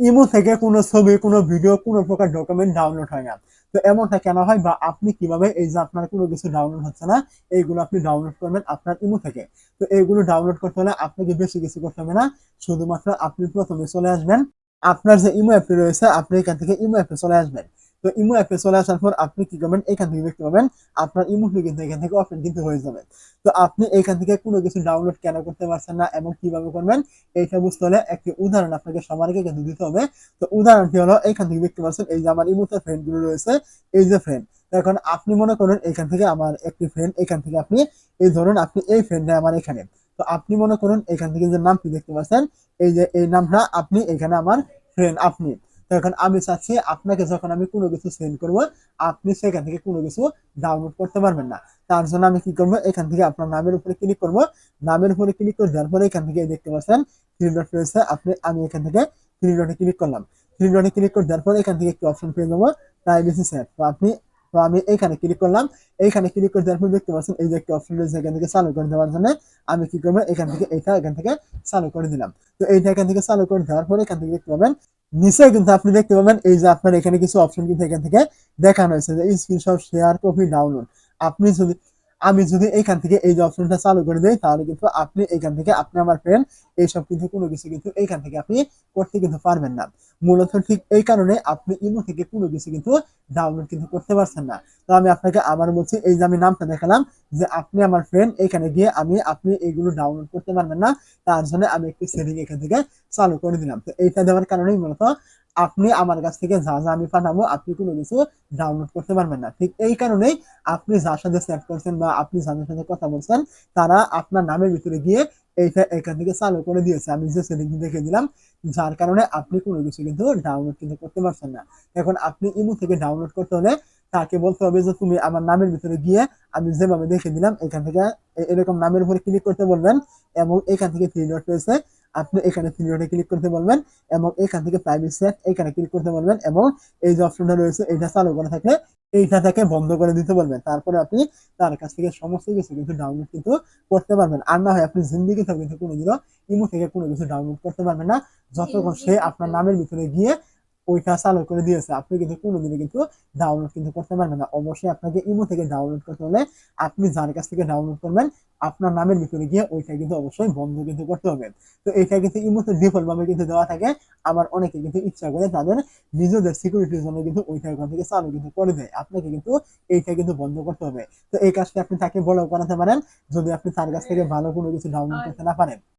Imo থেকে কোনো ছবি, কোনো ভিডিও, কোনো প্রকার ডকুমেন্ট ডাউনলোড হয় না। তো এমনটা কেন হয় বা আপনি কীভাবে এই যে আপনার কোনো কিছু ডাউনলোড হচ্ছে না, এইগুলো আপনি ডাউনলোড করবেন আপনার ইমো থেকে। তো এইগুলো ডাউনলোড করতে হলে আপনাকে বেশি কিছু করতে হবে না, শুধুমাত্র আপনি প্রথমে চলে আসবেন। আপনার যে ইমো অ্যাপটি রয়েছে, আপনি এখান থেকে ইমো অ্যাপে চলে আসবেন। তো ইমো অ্যাপে চলে আসার পর আপনি কি করবেন? এখান থেকে দেখতে পাবেন আপনার ইমোটি কিন্তু এখান থেকে ওপেন কিন্তু হয়ে যাবে। তো আপনি এখান থেকে কোনো কিছু ডাউনলোড কেন করতে পারছেন না এবং কীভাবে করবেন? এইটা বুঝতে হলে একটি উদাহরণ আপনাকে সবার আগে কিন্তু দিতে হবে। তো উদাহরণটি হলো, এখান থেকে দেখতে পাচ্ছেন এই যে আমার ইমোতে ফ্রেন্ডগুলো রয়েছে, এই যে ফ্রেন্ড এখন আপনি মনে করেন এখান থেকে আমার একটি ফ্রেন্ড এখান থেকে আপনি এই ধরুন আপনি এই ফ্রেন্ডটা আমার এখানে। তো আপনি মনে করুন এখান থেকে যে নামটি দেখতে পাচ্ছেন, এই যে এই নামটা আপনি এখানে আমার ফ্রেন্ড আপনি। এখন আমি চাচ্ছি আপনাকে যখন আমি কোনো কিছু সেন্ড করব, আপনি সেখান থেকে কোনো কিছু ডাউনলোড করতে পারবেন না। তার জন্য আমি কি করব? এখান থেকে আপনার নামের উপরে ক্লিক করব। নামের উপরে ক্লিক করে দেওয়ার পরে এখান থেকে দেখতে পাচ্ছেন থ্রি ডট রয়েছে। আপনি, আমি এখান থেকে থ্রি ডটে ক্লিক করলাম। থ্রি ডটে ক্লিক করে দেওয়ার পরে এখান থেকে একটি অপশন পেয়ে যাব প্রাইভেসি সেট তো আপনি, তো আমি এইখানে ক্লিক করলাম। এইখানে ক্লিক করে দেওয়ার পর দেখতে পাচ্ছেন এই যে একটি অপশন রয়েছে এখান থেকে চালু করে দেওয়ার জন্য। আমি কি করব? এখান থেকে এটা এখান থেকে চালু করে দিলাম। তো এইটা এখান থেকে চালু করে দেওয়ার পরে এখান থেকে দেখতে পাবেন নিচে কিন্তু আপনি দেখতে পাবেন, এই যে আপনার এখানে কিছু অপশন কিন্তু এখান থেকে দেখানো হয়েছে যে স্ক্রিনশট শেয়ার কপি ডাউনলোড আপনি যদি, আমি যদি এখান থেকে এই যে অপশনটা চালু করে দিই, তাহলে কিন্তু আপনি এখান থেকে, আপনি আমার ফ্রেন্ড এইসব কিন্তু কোনো কিছু কিন্তু এইখান থেকে আপনি করতে কিন্তু পারবেন না। মূলত ঠিক এই কারণে আপনি ইমো থেকে কোনো কিছু কিন্তু ডাউনলোড কিন্তু করতে পারছেন না। তো আমি আপনাকে আবার বলছি, এই যে আমি নামটা দেখালাম, যে আপনি আমার ফ্রেন্ড এখানে গিয়ে আমি, আপনি এইগুলো ডাউনলোড করতে পারবেন না, তার জন্য আমি একটি সেটিং এখান থেকে চালু করে দিলাম। তো এইটা দেওয়ার কারণেই মূলত আপনি আমার কাছ থেকে যা যা আমি পাঠাবো, আপনি কোনো কিছু ডাউনলোড করতে পারবেন না। ঠিক এই কারণেই আপনি যার সাথে চ্যাট করছেন বা আপনি যাদের সাথে কথা বলছেন, তারা আপনার নামের ভিতরে গিয়ে এইটা এখান থেকে চালু করে দিয়েছে। আমি যে সেটিং দেখে দিলাম, যার কারণে আপনি কোনো কিছু কিন্তু ডাউনলোড কিন্তু করতে পারছেন না। এখন আপনি ইমো থেকে ডাউনলোড করতে হলে তাকে বলতে হবে যে, তুমি আমার নামের ভিতরে গিয়ে আমি যেভাবে দেখে দিলাম, এখান থেকে এরকম নামের উপরে ক্লিক করতে বলবেন এবং এখান থেকে থ্রি ডট রয়েছে। আপনি এখানে থ্রি ডটে ক্লিক করতে বলবেন এবং এখান থেকে প্রাইভেট সেট এখানে ক্লিক করতে বলবেন এবং এই যে অপশনটা রয়েছে এইটা চালু করা থাকলে এইটা থেকে বন্ধ করে দিতে বলবেন। তারপরে আপনি তার কাছ থেকে সমস্ত কিছু কিন্তু ডাউনলোড কিন্তু করতে পারবেন। আর না হয় আপনি জিন্দিগি থেকে কিন্তু কোনোদিনও ইমো থেকে কোনো কিছু ডাউনলোড করতে পারবেন না। যতক্ষণ সে আপনার নামের ভিতরে গিয়ে ওইটা চালু করে দিয়েছে। আপনি কিন্তু কোনোদিনও কিন্তু ডাউনলোড কিন্তু করতে পারবেন না। অবশ্যই আপনাকে ইমো থেকে ডাউনলোড করতে হলে আপনি যার কাছ থেকে ডাউনলোড করবেন আপনার নামের ভিতরে গিয়ে ওইটা কিন্তু অবশ্যই বন্ধ কিন্তু করতে হবে। তো এটা কিন্তু ইমোতে ডিফল্ট ভাবে কিন্তু দেওয়া থাকে। আবার অনেকে কিন্তু ইচ্ছা করে তাদের নিজেদের সিকিউরিটির জন্য কিন্তু ওইটা এখান থেকে চালু কিন্তু করে দেয়। আপনাকে কিন্তু এইটা কিন্তু বন্ধ করতে হবে। তো এই কাজটা আপনি তাকে বলেও করাতে পারেন। যদি আপনি তার কাছ থেকে ভালো কোনো কিছু ডাউনলোড করতে না পারেন।